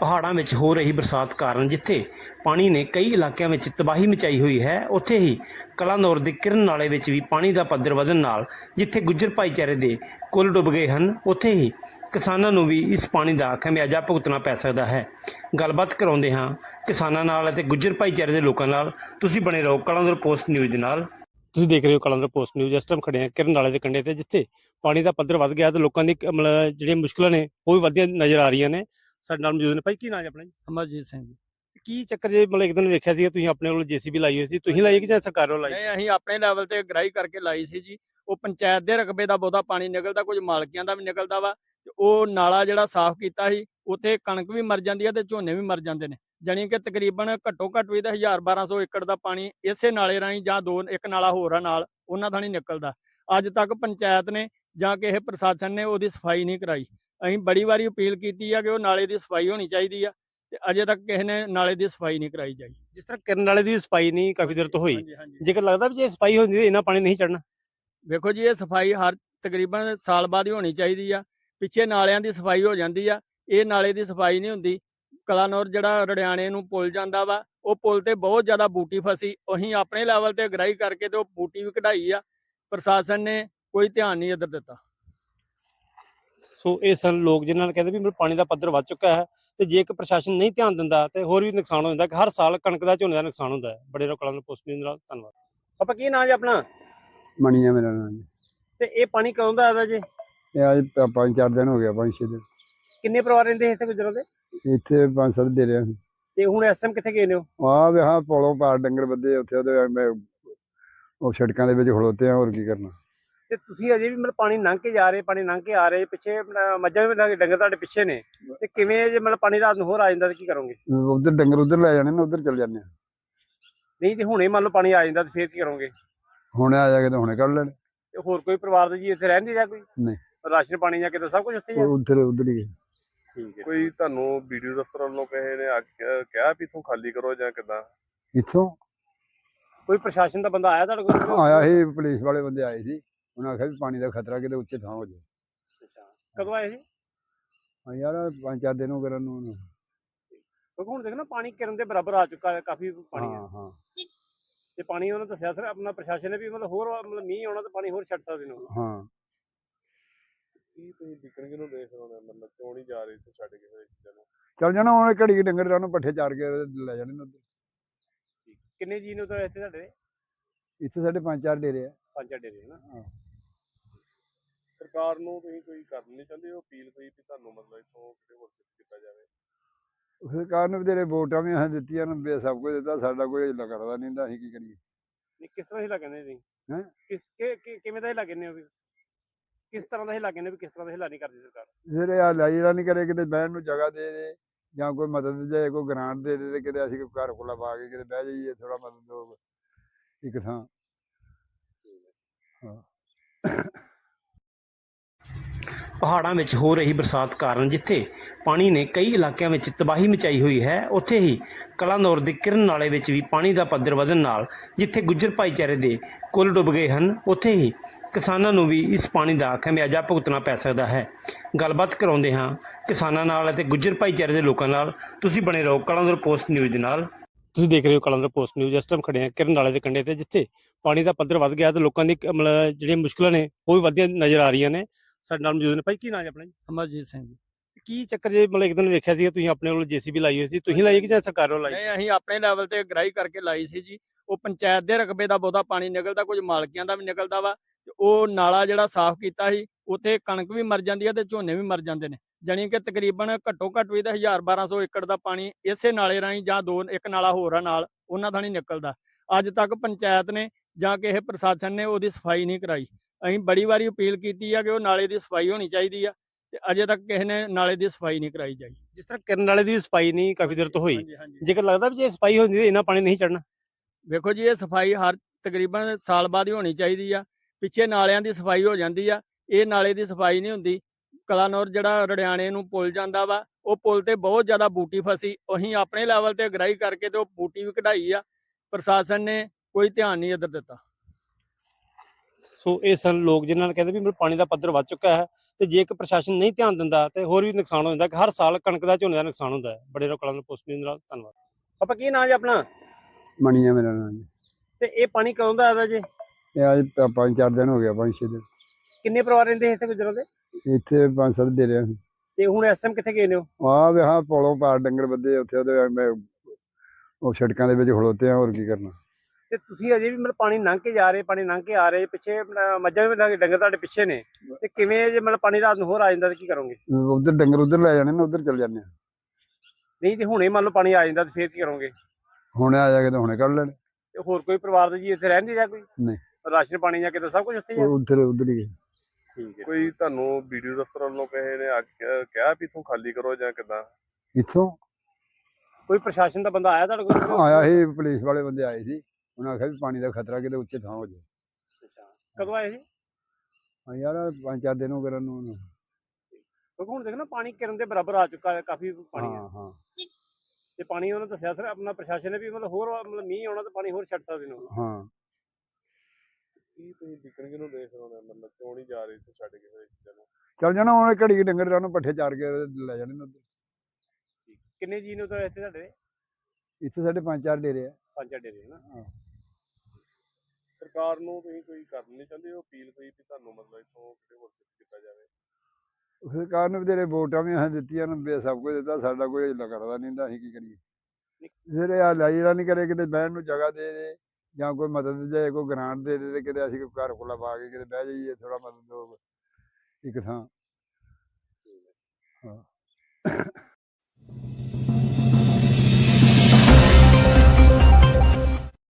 ਪਹਾੜਾਂ ਵਿੱਚ ਹੋ ਰਹੀ ਬਰਸਾਤ ਕਾਰਨ ਜਿੱਥੇ ਪਾਣੀ ਨੇ ਕਈ ਇਲਾਕਿਆਂ ਵਿੱਚ ਤਬਾਹੀ ਮਚਾਈ ਹੋਈ ਹੈ, ਉੱਥੇ ਹੀ ਕਲਾਨੌਰ ਦੇ ਕਿਰਨ ਨਾਲੇ ਵਿੱਚ ਵੀ ਪਾਣੀ ਦਾ ਪੱਧਰ ਵਧਣ ਨਾਲ ਜਿੱਥੇ ਗੁੱਜਰ ਭਾਈਚਾਰੇ ਦੇ ਕੁੱਲ ਡੁੱਬ ਗਏ ਹਨ, ਉੱਥੇ ਹੀ ਕਿਸਾਨਾਂ ਨੂੰ ਵੀ ਇਸ ਪਾਣੀ ਦਾ ਖਮਿਆਜਾ ਭੁਗਤਣਾ ਪੈ ਸਕਦਾ ਹੈ। ਗੱਲਬਾਤ ਕਰਾਉਂਦੇ ਹਾਂ ਕਿਸਾਨਾਂ ਨਾਲ ਅਤੇ ਗੁੱਜਰ ਭਾਈਚਾਰੇ ਦੇ ਲੋਕਾਂ ਨਾਲ। ਤੁਸੀਂ ਬਣੇ ਰਹੋ ਕਲਾਨੌਰ ਪੋਸਟ ਨਿਊਜ਼ ਦੇ ਨਾਲ। ਤੁਸੀਂ ਦੇਖ ਰਹੇ ਹੋ ਕਲਾਨੌਰ ਪੋਸਟ ਨਿਊਜ਼। ਇਸ ਟਾਈਮ ਖੜੇ ਹਾਂ ਕਿਰਨ ਨਾਲੇ ਦੇ ਕੰਢੇ ਤੇ, ਜਿੱਥੇ ਪਾਣੀ ਦਾ ਪੱਧਰ ਵੱਧ ਗਿਆ ਤੇ ਲੋਕਾਂ ਦੀ ਮਤਲਬ ਜਿਹੜੀਆਂ ਮੁਸ਼ਕਲਾਂ ਨੇ ਉਹ ਵੀ ਵਧੀਆਂ ਨਜ਼ਰ ਆ ਰਹੀਆਂ ਨੇ। ਸਾਡੇ ਨਾਲ ਮੌਜੂਦ ਨੇ। ਭਾਈ ਕੀ ਨਾਮ ਹੈ ਆਪਣਾ ਜੀ? ਅਮਰਜੀਤ ਸਿੰਘ ਜੀ। ਕੀ ਚੱਕਰ ਜੇ ਮਤਲਬ ਇੱਕ ਦਿਨ ਵੇਖਿਆ ਸੀ ਤੁਸੀਂ ਆਪਣੇ ਕੋਲ ਜੀਸੀਬੀ ਲਾਈ ਹੋਈ ਸੀ ਤੁਸੀਂ ਲਾਈ ਕਿ ਜਾਂ ਸਰਕਾਰ ਲਾਈ ਨਹੀਂ ਅਸੀਂ ਆਪਣੇ ਲੈਵਲ ਤੇ ਗ੍ਰਾਈ ਕਰਕੇ ਲਾਈ ਸੀ ਜੀ। ਉਹ ਪੰਚਾਇਤ ਦੇ ਰਕਬੇ ਦਾ ਬਹੁਤਾ ਪਾਣੀ ਨਿਕਲਦਾ ਕੁਝ ਮਾਲਕੀਆਂ ਦਾ ਵੀ ਨਿਕਲਦਾ ਵਾ ਤੇ ਉਹ ਨਾਲਾ ਜਿਹੜਾ ਸਾਫ਼ ਕੀਤਾ ਸੀ ਉੱਥੇ ਕਣਕ ਵੀ ਮਰ ਜਾਂਦੀ ਹੈ ਤੇ ਝੋਨੇ ਵੀ ਮਰ ਜਾਂਦੇ ਨੇ। ਜਾਣੀ ਕਿ ਤਕਰੀਬਨ ਘੱਟੋ ਘੱਟ ਵੀ ਤਾਂ 1000 1200 ਏਕੜ ਦਾ ਪਾਣੀ ਇਸੇ ਨਾਲੇ ਰਾਹੀਂ ਜਾਂ ਦੋ ਇੱਕ ਨਾਲਾ ਹੋਰ ਆ ਨਾਲ ਉਹਨਾਂ ਦਾ ਨਹੀਂ ਨਿਕਲਦਾ। ਅੱਜ ਤੱਕ ਪੰਚਾਇਤ ਨੇ ਜਾਂ ਕਿਸੇ ਪ੍ਰਸ਼ਾਸਨ ਨੇ ਉਹਦੀ ਸਫ਼ਾਈ ਨਹੀਂ ਕਰਾਈ। ਅਸੀਂ ਬੜੀ ਵਾਰੀ ਅਪੀਲ ਕੀਤੀ ਆ ਕਿ ਉਹ ਨਾਲੇ ਦੀ ਸਫ਼ਾਈ ਹੋਣੀ ਚਾਹੀਦੀ ਆ ਤੇ ਅਜੇ ਤੱਕ ਕਿਸੇ ਨੇ ਨਾਲੇ ਦੀ ਸਫ਼ਾਈ ਨਹੀਂ ਕਰਾਈ ਜਾਈ। ਜਿਸ ਤਰ੍ਹਾਂ ਕਿਰਨ ਵਾਲੇ ਦੀ ਸਫ਼ਾਈ ਨਹੀਂ ਕਾਫੀ ਦੇਰ ਤੋਂ ਹੋਈ ਹਾਂਜੀ, ਹਾਂਜੀ। ਜੇਕਰ ਲੱਗਦਾ ਵੀ ਜੇ ਸਫ਼ਾਈ ਹੁੰਦੀ ਤਾਂ ਇੰਨਾ ਪਾਣੀ ਨਹੀਂ ਚੜਨਾ ਵੇਖੋ ਜੀ ਇਹ ਸਫ਼ਾਈ ਹਰ ਤਕਰੀਬਨ ਸਾਲ ਬਾਅਦ ਹੀ ਹੋਣੀ ਚਾਹੀਦੀ ਆ ਪਿੱਛੇ ਨਾਲਿਆਂ ਦੀ ਸਫ਼ਾਈ ਹੋ ਜਾਂਦੀ ਆ ਇਹ ਨਾਲੇ ਦੀ ਸਫ਼ਾਈ ਨਹੀਂ ਹੁੰਦੀ ਕਲਾਨੌਰ ਜਿਹੜਾ ਰੜਿਆਣੇ ਨੂੰ ਪੁੱਲ ਜਾਂਦਾ ਵਾ ਉਹ ਪੁੱਲ ਤੇ ਬਹੁਤ ਜ਼ਿਆਦਾ ਬੂਟੀ ਫਸੀ ਅਸੀਂ ਆਪਣੇ ਲੈਵਲ ਤੇ ਗ੍ਰਾਈ ਕਰਕੇ ਤੇ ਉਹ ਬੂਟੀ ਵੀ ਕਢਾਈ ਆ ਪ੍ਰਸ਼ਾਸਨ ਨੇ ਕੋਈ ਧਿਆਨ ਨਹੀਂ ਇੱਧਰ ਦਿੱਤਾ। ਸੋ ਇਹ ਸਨ ਲੋਕ ਜਿਨ੍ਹਾਂ ਨੇ ਕਹਿੰਦੇ ਵੀ ਮੇਰੇ ਪਾਣੀ ਦਾ ਪੱਧਰ ਵੱਧ ਚੁੱਕਾ ਹੈ ਤੇ ਜੇ ਇੱਕ ਪ੍ਰਸ਼ਾਸਨ ਨਹੀਂ ਧਿਆਨ ਦਿੰਦਾ ਤੇ ਹੋਰ ਵੀ ਨੁਕਸਾਨ ਹੋ ਜਾਂਦਾ ਕਿ ਹਰ ਸਾਲ ਕਣਕ ਦਾ ਝੋਨੇ ਦਾ ਨੁਕਸਾਨ ਹੁੰਦਾ ਹੈ। ਬੜੇ ਰੋਕਲਾਂ ਨੂੰ ਪੋਸਟ ਨਾਲ ਧੰਨਵਾਦ। ਆਪਾਂ ਕੀ ਨਾਮ ਹੈ ਆਪਣਾ? ਮਣੀਆ ਮੇਰਾ ਨਾਮ ਜੀ। ਤੇ ਇਹ ਪਾਣੀ ਕਦੋਂ ਦਾ ਆਦਾ ਜੀ? ਇਹ ਅੱਜ ਪੰਜ ਚਾਰ ਦਿਨ ਹੋ ਗਿਆ ਪੰਜ ਛੇ ਦਿਨ। ਕਿੰਨੇ ਪਰਿਵਾਰ ਰਹਿੰਦੇ ਇੱਥੇ ਗੁਜਰਾਂ ਦੇ? ਇੱਥੇ ਪੰਜ ਸੱਤ ਡੇਰੇ ਆ। ਤੇ ਹੁਣ ਇਸ ਟਾਈਮ ਕਿੱਥੇ ਗਏ ਨੇ ਉਹ? ਆਹ ਵੇ ਹਾਂ ਪੌਲੋਂ ਪਾਰ ਡੰਗਰ ਬੱਦੇ ਉੱਥੇ ਉਹਦੇ ਮੈਂ ਉਹ ਸੜਕਾਂ ਦੇ ਵਿੱਚ ਖਲੋਤੇ ਆ ਹੋਰ ਕੀ ਕਰਨਾ। ਤੇ ਤੁਸੀਂ ਅਜੇ ਵੀ ਮਤਲਬ ਪਾਣੀ ਲੰਘ ਕੇ ਜਾ ਰਹੇ ਪਾਣੀ ਲੰਘ ਕੇ ਆ ਰਹੇ ਪਿੱਛੇ ਅਹ, ਮੱਝਾਂ ਵੀ ਲੱਗੇ ਡੰਗਰ ਤੁਹਾਡੇ ਪਿੱਛੇ ਨੇ। ਤੇ ਕਿਵੇਂ ਜੇ ਮਤਲਬ ਪਾਣੀ ਰਾਤ ਨੂੰ ਹੋਰ ਆ ਜਾਂਦਾ ਤੇ ਕੀ ਕਰੋਗੇ? ਉਧਰ ਡੰਗਰ ਉਧਰ ਲੈ ਜਾਣੇ ਨੇ ਉਧਰ ਚੱਲ ਜਾਂਦੇ ਆ ਨਹੀਂ ਤੇ ਹੁਣੇ ਮੰਨ ਲਓ ਪਾਣੀ ਆ ਜਾਂਦਾ ਤੇ ਫੇਰ ਕੀ ਕਰੋਗੇ? ਹੁਣੇ ਆ ਜਾ ਕੇ ਤਾਂ ਹੁਣੇ ਕੱਢ ਲੈਣੇ। ਤੇ ਹੋਰ ਕੋਈ ਪਰਿਵਾਰ ਦੇ ਜੀ ਇੱਥੇ ਰਹਿੰਦੇ ਜਾਂ ਕੋਈ? ਨਹੀਂ। ਰਾਸ਼ਨ ਪਾਣੀ ਜਾਂ ਕਿਤੇ ਸਭ ਕੁਝ ਉੱਥੇ ਹੀ ਹੈ ਉਧਰ ਉਧਰ ਹੀ ਗਏ। ਠੀਕ ਹੈ। ਕੋਈ ਤੁਹਾਨੂੰ ਵੀਡੀਓ ਦਫ਼ਤਰ ਵੱਲੋਂ ਕਹੇ ਨੇ ਆ ਕੇ- ਕਿਹਾ ਵੀ ਇਥੋਂ ਖਾਲੀ ਕਰੋ ਜਾਂ ਕਿਦਾਂ? ਇੱਥੋਂ? ਕੋਈ ਪ੍ਰਸ਼ਾਸਨ ਦਾ ਬੰਦਾ ਆਇਆ ਤੁਹਾਡੇ ਕੋਲ? ਆਇਆ ਸੀ ਪੁਲਿਸ ਵਾਲੇ ਬੰਦੇ ਆਏ ਸੀ। ਉਹਨਾਂ ਆਖਿਆ ਵੀ ਪਾਣੀ ਦਾ ਖਤਰਾ ਕਿਤੇ ਉੱਚੇ ਥਾਂ ਹੋ ਜਾਏ ਅੱਛਾ। ਕਦੋਂ ਆਏ ਸੀ? ਹਾਂ ਯਾਰ ਪੰਜ ਚਾਰ ਦਿਨ ਹੋ ਗਏ ਨੂੰ। ਕਿਉਂਕਿ ਹੁਣ ਦੇਖ ਨਾ ਪਾਣੀ ਕਿਰਨ ਦੇ ਬਰਾਬਰ ਆ ਚੁੱਕਾ ਹੈ ਕਾਫੀ ਪਾਣੀ ਹੈ। ਹਾਂ ਹਾਂ। ਤੇ ਪਾਣੀ ਉਹਨਾਂ ਦੱਸਿਆ ਸਰ ਆਪਣਾ ਪ੍ਰਸ਼ਾਸਨ ਨੇ ਵੀ ਮਤਲਬ ਹੋਰ ਮਤਲਬ ਮੀਂਹ ਆਉਣਾ ਤਾਂ ਪਾਣੀ ਹੋਰ ਛੱਡ ਸਕਦੇ ਨੇ। ਹਾਂ। ਕੀ ਤੁਸੀਂ ਵਿਕਣ ਕਿਨੂੰ ਦੇਖ ਰਹੇ ਹੋ ਮਤਲਬ ਕਿਉਂ ਨਹੀਂ ਜਾ ਰਹੇ ਇੱਥੋਂ ਛੱਡ ਕੇ ਫਿਰ ਇਸ ਚੀਜ਼ਾਂ ਨੂੰ? ਚੱਲ ਜਾਣਾ ਹੁਣ ਘੜੀ ਕੁ ਡੰਗਰ ਨੂੰ ਪੱਠੇ ਚਾਰ ਕੇ ਲੈ ਜਾਣੇ ਨੇ ਉੱਧਰ। ਕਿੰਨੇ ਜੀ ਨੇ ਤਾਂ ਇੱਥੇ ਤੁਹਾਡੇ? ਇੱਥੇ ਸਾਡੇ ਪੰਜ ਚਾਰ ਡੇਰੇ ਆ। ਪੰਜ ਚਾਰ ਡੇਰੇ ਨਾ ਸਰਕਾਰ ਨੂੰ ਤੁਸੀਂ ਕੋਈ ਕਰਨੀ ਨਹੀਂ ਚਾਹੁੰਦੇ ਹੋ ਅਪੀਲ ਕੋਈ ਵੀ ਤੁਹਾਨੂੰ ਮਤਲਬ ਇੱਥੋਂ ਕਿਤੇ ਹੋਰ ਸਿੱਟ ਕੀਤਾ ਜਾਵੇ? ਸਰਕਾਰ ਨੇ ਬਥੇਰੇ ਵੋਟਾਂ ਵੀ ਅਸੀਂ ਦਿੱਤੀਆਂ ਨੇ ਵੀ ਸਭ ਕੁਝ ਦਿੱਤਾ ਸਾਡਾ ਕੋਈ ਹਿੱਲਾ ਕਰਦਾ ਨਹੀਂ ਹੁੰਦਾ ਅਸੀਂ ਕੀ ਕਰੀਏ? ਨਹੀਂ ਕਿਸ ਤਰ੍ਹਾਂ ਹਿਲਾ ਕਹਿੰਦੇ ਤੁਸੀਂ? ਹੈਂ? ਕਿਸ ਕਿ- ਕਿਵੇਂ ਦਾ ਹਿਲਾ ਕਹਿੰਦੇ ਹੋ ਵੀ? ਕਿਸ ਤਰ੍ਹਾਂ ਦਾ ਹਿਲਾ ਕਹਿੰਦੇ ਵੀ ਕਿਸ ਤਰ੍ਹਾਂ ਦਾ ਹਿਲਾ ਨਹੀਂ ਕਰਦੀ ਸਰਕਾਰ? ਫਿਰ ਇਹ ਲਾਈਰਾ ਨਹੀਂ ਕਰੇ ਕਿਤੇ ਬਹਿਣ ਨੂੰ ਜਗ੍ਹਾ ਦੇ ਦੇ ਜਾਂ ਕੋਈ ਮਦਦ ਦੇ ਕੋਈ ਗ੍ਰਾਂਟ ਦੇ ਦੇ ਕਿਤੇ ਅਸੀਂ ਕੋਈ ਘਰ ਕੋਲਾ ਪਾ ਕੇ ਕਿਤੇ ਬਹਿ ਜਾਈਏ ਥੋੜਾ ਮਦਦ ਦੋ ਇੱਕ ਥਾਂ। ਪਹਾੜਾਂ ਵਿੱਚ ਹੋ ਰਹੀ ਬਰਸਾਤ ਕਾਰਨ ਜਿੱਥੇ ਪਾਣੀ ਨੇ ਕਈ ਇਲਾਕਿਆਂ ਵਿੱਚ ਤਬਾਹੀ ਮਚਾਈ ਹੋਈ ਹੈ, ਉੱਥੇ ਹੀ ਕਲਾਨੌਰ ਦੇ ਕਿਰਨ ਨਾਲੇ ਵਿੱਚ ਵੀ ਪਾਣੀ ਦਾ ਪੱਧਰ ਵਧਣ ਨਾਲ ਜਿੱਥੇ ਗੁੱਜਰ ਭਾਈਚਾਰੇ ਦੇ ਕੁੱਲ ਡੁੱਬ ਗਏ ਹਨ, ਉੱਥੇ ਹੀ ਕਿਸਾਨਾਂ ਨੂੰ ਵੀ ਇਸ ਪਾਣੀ ਦਾ ਖਮਿਆਜਾ ਭੁਗਤਣਾ ਪੈ ਸਕਦਾ ਹੈ। ਗੱਲਬਾਤ ਕਰਾਉਂਦੇ ਹਾਂ ਕਿਸਾਨਾਂ ਨਾਲ ਅਤੇ ਗੁੱਜਰ ਭਾਈਚਾਰੇ ਦੇ ਲੋਕਾਂ ਨਾਲ। ਤੁਸੀਂ ਬਣੇ ਰਹੋ ਕਲਾਨੌਰ ਪੋਸਟ ਨਿਊਜ਼ ਦੇ ਨਾਲ। ਤੁਸੀਂ ਦੇਖ ਰਹੇ ਹੋ ਕਲਾਨੌਰ ਪੋਸਟ ਨਿਊਜ਼। ਇਸ ਟਾਈਮ ਖੜੇ ਹਾਂ ਕਿਰਨ ਨਾਲੇ ਦੇ ਕੰਢੇ ਤੇ ਜਿੱਥੇ ਪਾਣੀ ਦਾ ਪੱਧਰ ਵੱਧ ਗਿਆ ਤੇ ਲੋਕਾਂ ਦੀ ਮਤਲਬ ਜਿਹੜੀਆਂ ਮੁਸ਼ਕਲਾਂ ਨੇ ਉਹ ਵੀ ਵਧੀਆਂ ਨਜ਼ਰ ਆ ਰਹੀਆਂ ਨੇ। ਸਾਡੇ ਨਾਲ ਮੌਜੂਦ ਨੇ। ਭਾਈ ਕੀ ਨਾਮ ਹੈ ਆਪਣਾ ਜੀ? ਅਮਰਜੀਤ ਸਿੰਘ ਜੀ। ਕੀ ਚੱਕਰ ਜੇ ਮਤਲਬ ਇੱਕ ਦਿਨ ਵੇਖਿਆ ਸੀ ਤੁਸੀਂ ਆਪਣੇ ਕੋਲ ਜੀਸੀਬੀ ਲਾਈ ਹੋਈ ਸੀ ਤੁਸੀਂ ਲਾਈ ਕਿ ਜਾਂ ਸਰਕਾਰ ਵੱਲੋਂ ਲਾਈ ਨਹੀਂ ਅਸੀਂ ਆਪਣੇ ਲੈਵਲ ਤੇ ਗ੍ਰਾਈ ਕਰਕੇ ਲਾਈ ਸੀ ਜੀ। ਉਹ ਪੰਚਾਇਤ ਦੇ ਰਕਬੇ ਦਾ ਬਹੁਤਾ ਪਾਣੀ ਨਿਕਲਦਾ ਕੁਝ ਮਾਲਕੀਆਂ ਦਾ ਵੀ ਨਿਕਲਦਾ ਵਾ। ਤੇ ਉਹ ਨਾਲਾ ਜਿਹੜਾ ਸਾਫ਼ ਕੀਤਾ ਸੀ ਉੱਥੇ ਕਣਕ ਵੀ ਮਰ ਜਾਂਦੀ ਹੈ ਤੇ ਝੋਨੇ ਵੀ ਮਰ ਜਾਂਦੇ ਨੇ। ਜਾਣੀ ਕਿ ਤਕਰੀਬਨ ਘੱਟੋ ਘੱਟ ਵੀ ਤਾਂ 1000 1200 ਏਕੜ ਦਾ ਪਾਣੀ ਇਸੇ ਨਾਲੇ ਰਾਹੀਂ ਜਾਂ ਦੋ ਇੱਕ ਨਾਲਾ ਹੋਰ ਆ ਨਾਲ ਉਹਨਾਂ ਦਾ ਨਹੀਂ ਨਿਕਲਦਾ। ਅੱਜ ਤੱਕ ਪੰਚਾਇਤ ਨੇ ਜਾਂ ਕਿਸੇ ਪ੍ਰਸ਼ਾਸਨ ਨੇ ਉਹਦੀ ਸਫ਼ਾਈ ਨਹੀਂ ਕਰਾਈ। ਅਸੀਂ ਬੜੀ ਵਾਰੀ ਅਪੀਲ ਕੀਤੀ ਆ ਕਿ ਉਹ ਨਾਲੇ ਦੀ ਸਫ਼ਾਈ ਹੋਣੀ ਚਾਹੀਦੀ ਆ ਤੇ ਅਜੇ ਤੱਕ ਕਿਸੇ ਨੇ ਨਾਲੇ ਦੀ ਸਫ਼ਾਈ ਨਹੀਂ ਕਰਾਈ ਜਾਈ। ਜਿਸ ਤਰ੍ਹਾਂ ਕਿਰਨ ਵਾਲੇ ਦੀ ਸਫ਼ਾਈ ਨਹੀਂ ਕਾਫੀ ਦੇਰ ਤੋਂ ਹੋਈ। ਜੇਕਰ ਲੱਗਦਾ ਵੀ ਜੇ ਸਫ਼ਾਈ ਹੁੰਦੀ ਤਾਂ ਇੰਨਾ ਪਾਣੀ ਨਹੀਂ ਚੜਨਾ ਵੇਖੋ ਜੀ ਇਹ ਸਫ਼ਾਈ ਹਰ ਤਕਰੀਬਨ ਸਾਲ ਬਾਅਦ ਹੀ ਹੋਣੀ ਚਾਹੀਦੀ ਆ ਪਿੱਛੇ ਨਾਲਿਆਂ ਦੀ ਸਫ਼ਾਈ ਹੋ ਜਾਂਦੀ ਆ ਇਹ ਨਾਲੇ ਦੀ ਸਫ਼ਾਈ ਨਹੀਂ ਹੁੰਦੀ। ਕਲਾਨੌਰ ਜਿਹੜਾ ਰੜਿਆਣੇ ਨੂੰ ਪੁੱਲ ਜਾਂਦਾ ਵਾ ਉਹ ਪੁੱਲ ਤੇ ਬਹੁਤ ਜ਼ਿਆਦਾ ਬੂਟੀ ਫਸੀ ਅਸੀਂ ਆਪਣੇ ਲੈਵਲ ਤੇ ਗ੍ਰਾਈ ਕਰਕੇ ਤੇ ਉਹ ਬੂਟੀ ਵੀ ਕਢਾਈ ਆ ਪ੍ਰਸ਼ਾਸਨ ਨੇ ਕੋਈ ਧਿਆਨ ਨਹੀਂ ਇੱਧਰ ਦਿੱਤਾ। ਸੋ ਇਹ ਸਨ ਲੋਕ ਜਿਨ੍ਹਾਂ ਨੇ ਕਹਿੰਦੇ ਵੀ ਮੇਰੇ ਪਾਣੀ ਦਾ ਪੱਧਰ ਵੱਧ ਚੁੱਕਾ ਹੈ ਤੇ ਜੇ ਇੱਕ ਪ੍ਰਸ਼ਾਸਨ ਨਹੀਂ ਧਿਆਨ ਦਿੰਦਾ ਤੇ ਹੋਰ ਵੀ ਨੁਕਸਾਨ ਹੋ ਜਾਂਦਾ ਕਿ ਹਰ ਸਾਲ ਕਣਕ ਦਾ ਝੋਨੇ ਦਾ ਨੁਕਸਾਨ ਹੁੰਦਾ ਹੈ। ਬੜੇ ਰੋਕਲਾਂ ਨੂੰ ਪੋਸਟ ਨਾਲ ਧੰਨਵਾਦ। ਆਪਾਂ ਕੀ ਨਾਂ ਜੀ ਆਪਣਾ? ਮਣੀਆਂ ਮੇਰਾ ਨਾਮ ਜੀ। ਤੇ ਇਹ ਪਾਣੀ ਕਦੋਂ ਦਾ ਆਦਾ ਜੀ? ਇਹ ਅੱਜ ਪੰਜ ਚਾਰ ਦਿਨ ਹੋ ਗਿਆ ਪੰਜ ਛੇ ਦਿਨ। ਕਿੰਨੇ ਪਰਿਵਾਰ ਰਹਿੰਦੇ ਇੱਥੇ ਗੁਜਰਾਂ ਦੇ ਇੱਥੇ ਪੰਜ ਸੱਤ ਰਿਹਾ ਤੇ ਹੁਣ ਇਸ ਟਾਈਮ ਕਿੱਥੇ ਗਏ ਨੇ ਉਹ? ਆ ਵੇ ਹਾਂ ਪੋਲੋਂ ਪਾਰ ਡੰਗਰ ਬੱਦੇ ਉੱਥੇ ਉਹਦੇ ਮੈਂ ਉਹ ਸੜਕਾਂ ਦੇ ਵਿੱਚ ਖਲੋਤੇ ਆ ਹੋਰ ਕੀ ਕਰਨਾ। ਤੇ ਤੁਸੀਂ ਅਜੇ ਵੀ ਮਤਲਬ ਪਾਣੀ ਲੰਘ ਕੇ ਜਾ ਰਹੇ ਪਾਣੀ ਲੰਘ ਕੇ ਆ ਰਹੇ ਪਿੱਛੇ ਮੱਝਾਂ ਵੀ ਡੰਗਰ ਤੁਹਾਡੇ ਪਿੱਛੇ ਨੇ। ਤੇ ਕਿਵੇਂ ਜੇ ਮਤਲਬ ਪਾਣੀ ਰਾਤ ਨੂੰ ਹੋਰ ਆ ਜਾਂਦਾ ਤੇ ਕੀ ਕਰੋਗੇ? ਉਧਰ ਡੰਗਰ ਉਧਰ ਲੈ ਜਾਣੇ ਨੇ ਉਧਰ ਚੱਲ ਜਾਂਦੇ ਆ। ਨਹੀਂ ਤੇ ਹੁਣੇ ਮੰਨ ਲਓ ਪਾਣੀ ਆ ਜਾਂਦਾ ਤੇ ਫੇਰ ਕੀ ਕਰੋਗੇ? ਹੁਣੇ ਆ ਜਾ ਕੇ ਤਾਂ ਹੁਣੇ ਕੱਢ ਲੈਣੇ। ਤੇ ਹੋਰ ਕੋਈ ਪਰਿਵਾਰ ਦੇ ਜੀ ਇੱਥੇ ਰਹਿੰਦੇ ਜਾਂ ਕੋਈ? ਨਹੀਂ। ਰਾਸ਼ਨ ਪਾਣੀ ਜਾਂ ਕਿਤੇ ਸਭ ਕੁਝ ਉੱਥੇ ਹੀ ਹੈ ਉਧਰ ਉਧਰ ਹੀ। ਠੀਕ ਹੈ ਕੋਈ ਤੁਹਾਨੂੰ ਵੀਡੀਓ ਦਫ਼ਤਰ ਵੱਲੋਂ ਕਹੇ ਨੇ ਆ ਕੇ- ਕਿਹਾ ਵੀ ਇਥੋਂ ਖਾਲੀ ਕਰੋ ਜਾਂ ਕਿਦਾਂ? ਇੱਥੋਂ? ਕੋਈ ਪ੍ਰਸ਼ਾਸਨ ਦਾ ਬੰਦਾ ਆਇਆ ਤੁਹਾਡੇ ਕੋਲ? ਆਇਆ ਸੀ ਪੁਲਿਸ ਵਾਲੇ ਬੰਦੇ ਆਏ ਸੀ। ਉਹਨਾਂ ਆਖਿਆ ਵੀ ਪਾਣੀ ਦਾ ਖਤਰਾ ਕਿਤੇ ਉੱਚੇ ਥਾਂ ਹੋ ਜਾਏ। ਅੱਛਾ। ਕਦੋਂ ਆਏ ਸੀ? ਹਾਂ ਯਾਰ ਪੰਜ ਚਾਰ ਦਿਨ ਹੋ ਗਏ ਨੂੰ। ਕਿਉਂਕਿ ਹੁਣ ਦੇਖ ਨਾ ਪਾਣੀ ਕਿਰਨ ਦੇ ਬਰਾਬਰ ਆ ਚੁੱਕਾ ਹੈ ਕਾਫੀ ਪਾਣੀ ਹੈ। ਹਾਂ ਹਾਂ। ਤੇ ਪਾਣੀ ਉਹਨਾਂ ਦੱਸਿਆ ਸਰ ਆਪਣਾ ਪ੍ਰਸ਼ਾਸਨ ਨੇ ਵੀ ਮਤਲਬ ਹੋਰ ਮਤਲਬ ਮੀਂਹ ਆਉਣਾ ਤੇ ਪਾਣੀ ਹੋਰ ਛੱਡ ਸਕਦੇ ਨੇ ਉਹ। ਹਾਂ। ਕੀ ਤੁਸੀਂ ਵਿਕਣ ਕਿਨੂੰ ਦੇਖ ਰਹੇ ਹੋ? ਮਤਲਬ ਕਿਉਂ ਨਹੀਂ ਜਾ ਰਹੇ ਇੱਥੇ ਛੱਡ ਕੇ ਫਿਰ ਇਸ ਚੀਜ਼ਾਂ ਨੂੰ? ਚੱਲ ਜਾਣਾ ਹੁਣ ਘੜੀ ਕੁ ਡੰਗਰ ਰਾਨੂੰ ਪੱਠੇ ਚਾਰ ਕੇ ਲੈ ਜਾਣੇ ਨੇ ਉੱਧਰ। ਕਿੰਨੇ ਜੀ ਨੇ ਉਧਰ ਇੱਥੇ ਤੁਹਾਡੇ? ਇੱਥੇ ਸਾਡੇ ਪੰਜ ਚਾਰ ਡੇਰੇ ਆ। ਪੰਜ ਅੱਡੇ ਦੇ ਨਾ ਸਰਕਾਰ ਨੂੰ ਤੁਸੀਂ ਕੋਈ ਕਰਨੀ ਨਹੀਂ ਚਾਹੁੰਦੇ? ਹੋ ਅਪੀਲ ਕੋਈ ਵੀ ਤੁਹਾਨੂੰ ਮਤਲਬ ਇਥੋਂ ਕਿਤੇ ਹੋਰ ਸਿੱਟ ਕੀਤਾ ਜਾਵੇ? ਸਰਕਾਰ ਨੇ ਬਥੇਰੇ ਵੋਟਾਂ ਵੀ ਅਸੀਂ ਦਿੱਤੀਆਂ ਨੇ ਬੇ ਸਭ ਕੁਝ ਦਿੱਤਾ ਸਾਡਾ ਕੋਈ ਹਿੱਲਾ ਕਰਦਾ ਨਹੀਂ ਤਾਂ ਅਸੀਂ ਕੀ ਕਰੀਏ? ਫਿਰ ਇਹ ਲਾਈਰਾ ਨਹੀਂ ਕਰੇ ਕਿਤੇ ਬਹਿਣ ਨੂੰ ਜਗ੍ਹਾ ਦੇ ਦੇ। ਜਾਂ ਕੋਈ ਮਦਦ ਦੇ ਕੋਈ ਗ੍ਰਾਂਟ ਦੇ ਦੇ ਕਿਤੇ ਅਸੀਂ ਕੋਈ ਘਰ ਖੁੱਲਾ ਪਾ ਕੇ ਕਿਤੇ ਬਹਿ ਜਾਈਏ ਥੋੜਾ ਮਦਦ ਦੋ ਇੱਕ ਥਾਂ। ਹਾਂ।